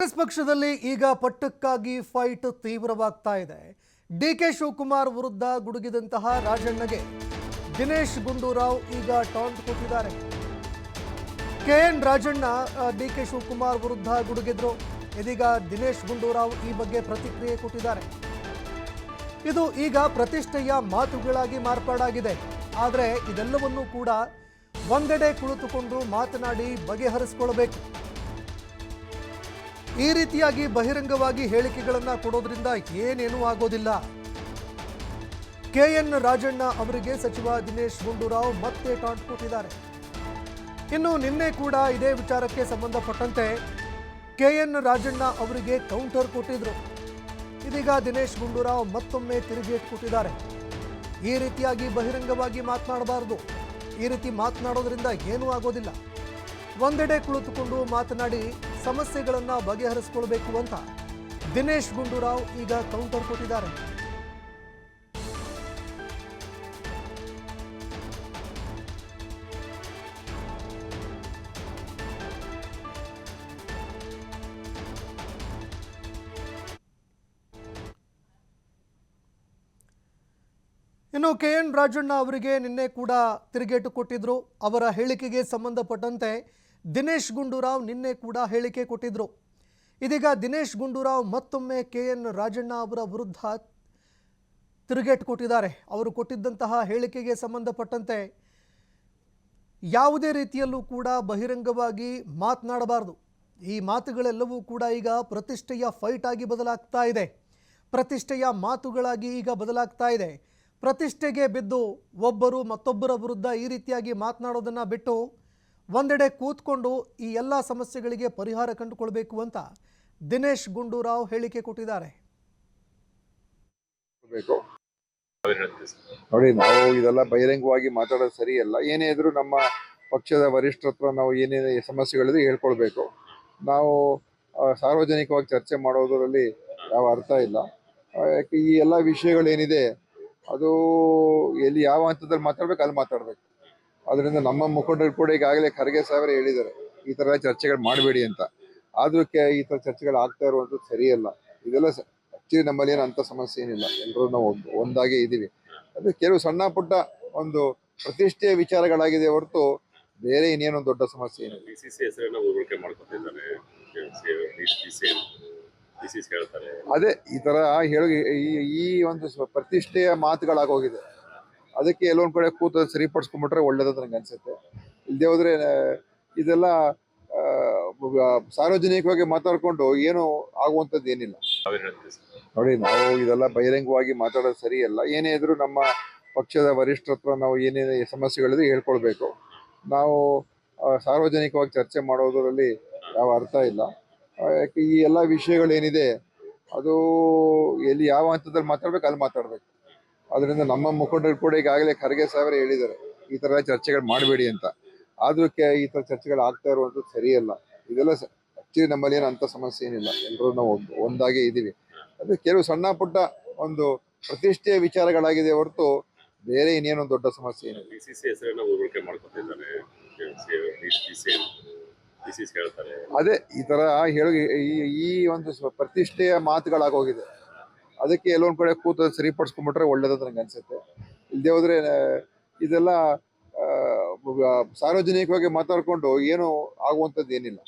ಕಾಂಗ್ರೆಸ್ ಪಕ್ಷದಲ್ಲಿ ಈಗ ಪಟ್ಟಕ್ಕಾಗಿ ಫೈಟ್ ತೀವ್ರವಾಗ್ತಾ ಇದೆ. ಡಿ ಕೆ ಶಿವಕುಮಾರ್ ವಿರುದ್ಧ ಗುಡುಗಿದಂತಹ ರಾಜಣ್ಣಗೆ ದಿನೇಶ್ ಗುಂಡೂರಾವ್ ಈಗ ಟಾಂಟ್ ಕೊಟ್ಟಿದ್ದಾರೆ. K N Rajanna D K Shivakumar ವಿರುದ್ಧ ಗುಡುಗಿದ್ರು. ಇದೀಗ ದಿನೇಶ್ ಗುಂಡೂರಾವ್ ಈ ಬಗ್ಗೆ ಪ್ರತಿಕ್ರಿಯೆ ಕೊಟ್ಟಿದ್ದಾರೆ. ಇದು ಈಗ ಪ್ರತಿಷ್ಠೆಯ ಮಾತುಗಳಾಗಿ ಮಾರ್ಪಾಡಾಗಿದೆ. ಆದರೆ ಇದೆಲ್ಲವನ್ನೂ ಕೂಡ ಒಂದೆಡೆ ಕುಳಿತುಕೊಂಡು ಮಾತನಾಡಿ ಬಗೆಹರಿಸಿಕೊಳ್ಳಬೇಕು ಈ ರೀತಿಯಾಗಿ ಬಹಿರಂಗವಾಗಿ ಹೇಳಿಕೆಗಳನ್ನು ಕೊಡೋದ್ರಿಂದ ಏನೇನೂ ಆಗೋದಿಲ್ಲ. ಕೆ ಎನ್ ರಾಜಣ್ಣ ಅವರಿಗೆ ಸಚಿವ ದಿನೇಶ್ ಗುಂಡೂರಾವ್ ಮತ್ತೆ ಕಾಂಟ್ ಕೊಟ್ಟಿದ್ದಾರೆ. ಇನ್ನು ನಿನ್ನೆ ಕೂಡ ಇದೇ ವಿಚಾರಕ್ಕೆ ಸಂಬಂಧಪಟ್ಟಂತೆ ಕೆ ಎನ್ ರಾಜಣ್ಣ ಅವರಿಗೆ ಕೌಂಟರ್ ಕೊಟ್ಟಿದ್ರು. ಇದೀಗ ದಿನೇಶ್ ಗುಂಡೂರಾವ್ ಮತ್ತೊಮ್ಮೆ ತಿರುಗೇಟ್ ಕೊಟ್ಟಿದ್ದಾರೆ ಈ ರೀತಿಯಾಗಿ ಬಹಿರಂಗವಾಗಿ ಮಾತನಾಡಬಾರದು. ಈ ರೀತಿ ಮಾತನಾಡೋದ್ರಿಂದ ಏನೂ ಆಗೋದಿಲ್ಲ. ಒಂದೆಡೆ ಕುಳಿತುಕೊಂಡು ಮಾತನಾಡಿ ಸಮಸ್ಯೆಗಳನ್ನು ಬಗೆಹರಿಸಿಕೊಳ್ಬೇಕು ಅಂತ ದಿನೇಶ್ ಗುಂಡೂರಾವ್ ಈಗ ಕೌಂಟರ್ ಕೊಟ್ಟಿದ್ದಾರೆ. ಇನ್ನು ಕೆ ಎನ್ ರಾಜಣ್ಣ ಅವರಿಗೆ ನಿನ್ನೆ ಕೂಡ ತಿರುಗೇಟು ಕೊಟ್ಟಿದ್ರು. ಅವರ ಹೇಳಿಕೆಗೆ ಸಂಬಂಧಪಟ್ಟಂತೆ ದಿನೇಶ್ ಗುಂಡೂರಾವ್ ನಿನ್ನೆ ಕೂಡ ಹೇಳಿಕೆ ಕೊಟ್ಟಿದ್ದರು ಇದೀಗ ದಿನೇಶ್ ಗುಂಡೂರಾವ್ ಮತ್ತೊಮ್ಮೆ ಕೆ ಎನ್ ರಾಜಣ್ಣ ಅವರ ವಿರುದ್ಧ ತಿರುಗೇಟು ಕೊಟ್ಟಿದ್ದಾರೆ. ಅವರು ಕೊಟ್ಟಿದ್ದಂತಹ ಹೇಳಿಕೆಗೆ ಸಂಬಂಧಪಟ್ಟಂತೆ ಯಾವುದೇ ರೀತಿಯಲ್ಲೂ ಕೂಡ ಬಹಿರಂಗವಾಗಿ ಮಾತನಾಡಬಾರದು. ಈ ಮಾತುಗಳೆಲ್ಲವೂ ಕೂಡ ಈಗ ಪ್ರತಿಷ್ಠೆಯ ಫೈಟ್ ಆಗಿ ಬದಲಾಗ್ತಾ ಇದೆ. ಪ್ರತಿಷ್ಠೆಯ ಮಾತುಗಳಾಗಿ ಈಗ ಬದಲಾಗ್ತಾ ಇದೆ. ಪ್ರತಿಷ್ಠೆಗೆ ಬಿದ್ದು ಒಬ್ಬರು ಮತ್ತೊಬ್ಬರ ವಿರುದ್ಧ ಈ ರೀತಿಯಾಗಿ ಮಾತನಾಡೋದನ್ನು ಬಿಟ್ಟು ಒಂದೆಡೆ ಕೂತ್ಕೊಂಡು ಈ ಎಲ್ಲ ಸಮಸ್ಯೆಗಳಿಗೆ ಪರಿಹಾರ ಕಂಡುಕೊಳ್ಬೇಕು ಅಂತ ದಿನೇಶ್ ಗುಂಡೂರಾವ್ ಹೇಳಿಕೆ ಕೊಟ್ಟಿದ್ದಾರೆ. ನೋಡಿ ನಾವು ಇದೆಲ್ಲ ಬಹಿರಂಗವಾಗಿ ಮಾತಾಡೋದು ಸರಿಯಲ್ಲ. ಏನೇ ಇದ್ರೂ ನಮ್ಮ ಪಕ್ಷದ ವರಿಷ್ಠರ ಹತ್ರ ನಾವು ಏನೇನು ಸಮಸ್ಯೆಗಳಿದ್ರೆ ಹೇಳ್ಕೊಳ್ಬೇಕು. ನಾವು ಸಾರ್ವಜನಿಕವಾಗಿ ಚರ್ಚೆ ಮಾಡೋದರಲ್ಲಿ ಯಾವ ಅರ್ಥ ಇಲ್ಲ. ಯಾಕೆ ಈ ಎಲ್ಲ ವಿಷಯಗಳೇನಿದೆ ಅದು ಎಲ್ಲಿ ಯಾವ ಹಂತದಲ್ಲಿ ಮಾತಾಡ್ಬೇಕು ಅಲ್ಲಿ ಮಾತಾಡ್ಬೇಕು. ಅದರಿಂದ ನಮ್ಮ ಮುಖಂಡರು ಕೂಡ ಈಗಾಗಲೇ ಖರ್ಗೆ ಸಾಹೇಬರೇ ಹೇಳಿದ್ದಾರೆ ಈ ಥರ ಚರ್ಚೆಗಳು ಮಾಡಬೇಡಿ ಅಂತ. ಆದರೂ ಕೆ- ಈ ಥರ ಚರ್ಚೆಗಳು ಆಗ್ತಾ ಇರುವಂಥದ್ದು ಸರಿಯಲ್ಲ. ಇದೆಲ್ಲ ಆ್ಯಕ್ಚುಲಿ ನಮ್ಮಲ್ಲಿ ಏನು ಅಂಥ ಸಮಸ್ಯೆ ಏನಿಲ್ಲ. ಎಲ್ಲರೂ ನಾವು ಒಂದಾಗಿ ಇದ್ದೀವಿ. ಅದು ಕೆಲವು ಸಣ್ಣ ಪುಟ್ಟ ಒಂದು ಪ್ರತಿಷ್ಠೆಯ ವಿಚಾರಗಳಾಗಿದೆ ಹೊರತು ಬೇರೆ ಇನ್ನೇನೊಂದು ದೊಡ್ಡ ಸಮಸ್ಯೆ ಏನಿಲ್ಲ. ಅದೇ ಈ ಥರ ಹೇಳಿ ಈ- ಈ ಒಂದು ಪ್ರತಿಷ್ಠೆಯ ಮಾತುಗಳಾಗೋಗಿದೆ. ಅದಕ್ಕೆ ಎಲ್ಲೊಂದು ಕಡೆ ಕೂತು ಸರಿಪಡಿಸ್ಕೊಂಡ್ಬಿಟ್ರೆ ಒಳ್ಳೇದಂತ ನಂಗೆ ಅನ್ಸುತ್ತೆ. ಇಲ್ಲದೆ ಹೋದ್ರೆ ಇದೆಲ್ಲ ಸಾರ್ವಜನಿಕವಾಗಿ ಮಾತಾಡ್ಕೊಂಡು ಏನು ಆಗುವಂಥದ್ದು ಏನಿಲ್ಲ. ನೋಡಿ ನಾವು ಇದೆಲ್ಲ ಬಹಿರಂಗವಾಗಿ ಮಾತಾಡೋದು ಸರಿಯಲ್ಲ. ಏನೇ ಇದ್ರೂ ನಮ್ಮ ಪಕ್ಷದ ವರಿಷ್ಠ ಹತ್ರ ನಾವು ಏನೇನು ಸಮಸ್ಯೆಗಳಿದ್ರೆ ಹೇಳ್ಕೊಳ್ಬೇಕು. ನಾವು ಸಾರ್ವಜನಿಕವಾಗಿ ಚರ್ಚೆ ಮಾಡೋದರಲ್ಲಿ ಯಾವ ಅರ್ಥ ಇಲ್ಲ. ಯಾಕೆ ಈ ಎಲ್ಲ ವಿಷಯಗಳೇನಿದೆ ಅದು ಎಲ್ಲಿ ಯಾವ ಹಂತದಲ್ಲಿ ಮಾತಾಡ್ಬೇಕು ಅಲ್ಲಿ ಮಾತಾಡ್ಬೇಕು. ಅದರಿಂದ ನಮ್ಮ ಮುಖಂಡರು ಕೂಡ ಈಗಾಗಲೇ ಖರ್ಗೆ ಸಾಹೇಬರು ಹೇಳಿದ್ದಾರೆ ಈ ಥರ ಚರ್ಚೆಗಳು ಮಾಡಬೇಡಿ ಅಂತ. ಆದ್ರೂ ಕೆ- ಈ ಥರ ಚರ್ಚೆಗಳು ಆಗ್ತಾ ಇರುವಂಥದ್ದು ಸರಿಯಲ್ಲ. ಇದೆಲ್ಲ ಆಕ್ಚುಲಿ ನಮ್ಮಲ್ಲಿ ಏನು ಅಂಥ ಸಮಸ್ಯೆ ಏನಿಲ್ಲ. ಎಲ್ಲರೂ ನಾವು ಒಂದಾಗೇ ಇದ್ದೀವಿ. ಅದು ಕೆಲವು ಸಣ್ಣ ಪುಟ್ಟ ಒಂದು ಪ್ರತಿಷ್ಠೆಯ ವಿಚಾರಗಳಾಗಿದೆ ಹೊರತು ಬೇರೆ ಇನ್ನೇನೊಂದು ದೊಡ್ಡ ಸಮಸ್ಯೆ ಏನಿಲ್ಲ. ಅದೇ ಈ ತರ ಹೇಳಿ ಈ- ಈ ಒಂದು ಪ್ರತಿಷ್ಠೆಯ ಮಾತುಗಳಾಗೋಗಿದೆ. ಅದಕ್ಕೆ ಎಲ್ಲೊಂದ್ ಕಡೆ ಕೂತು ಸರಿಪಡಿಸ್ಕೊಂಡ್ಬಿಟ್ರೆ ಒಳ್ಳೇದಂತ ನಂಗೆ ಅನ್ಸುತ್ತೆ. ಇಲ್ಲದೆ ಹೋದ್ರೆ, ಇದೆಲ್ಲ ಸಾರ್ವಜನಿಕವಾಗಿ ಮಾತಾಡ್ಕೊಂಡು ಏನು ಆಗುವಂಥದ್ದು ಏನಿಲ್ಲ.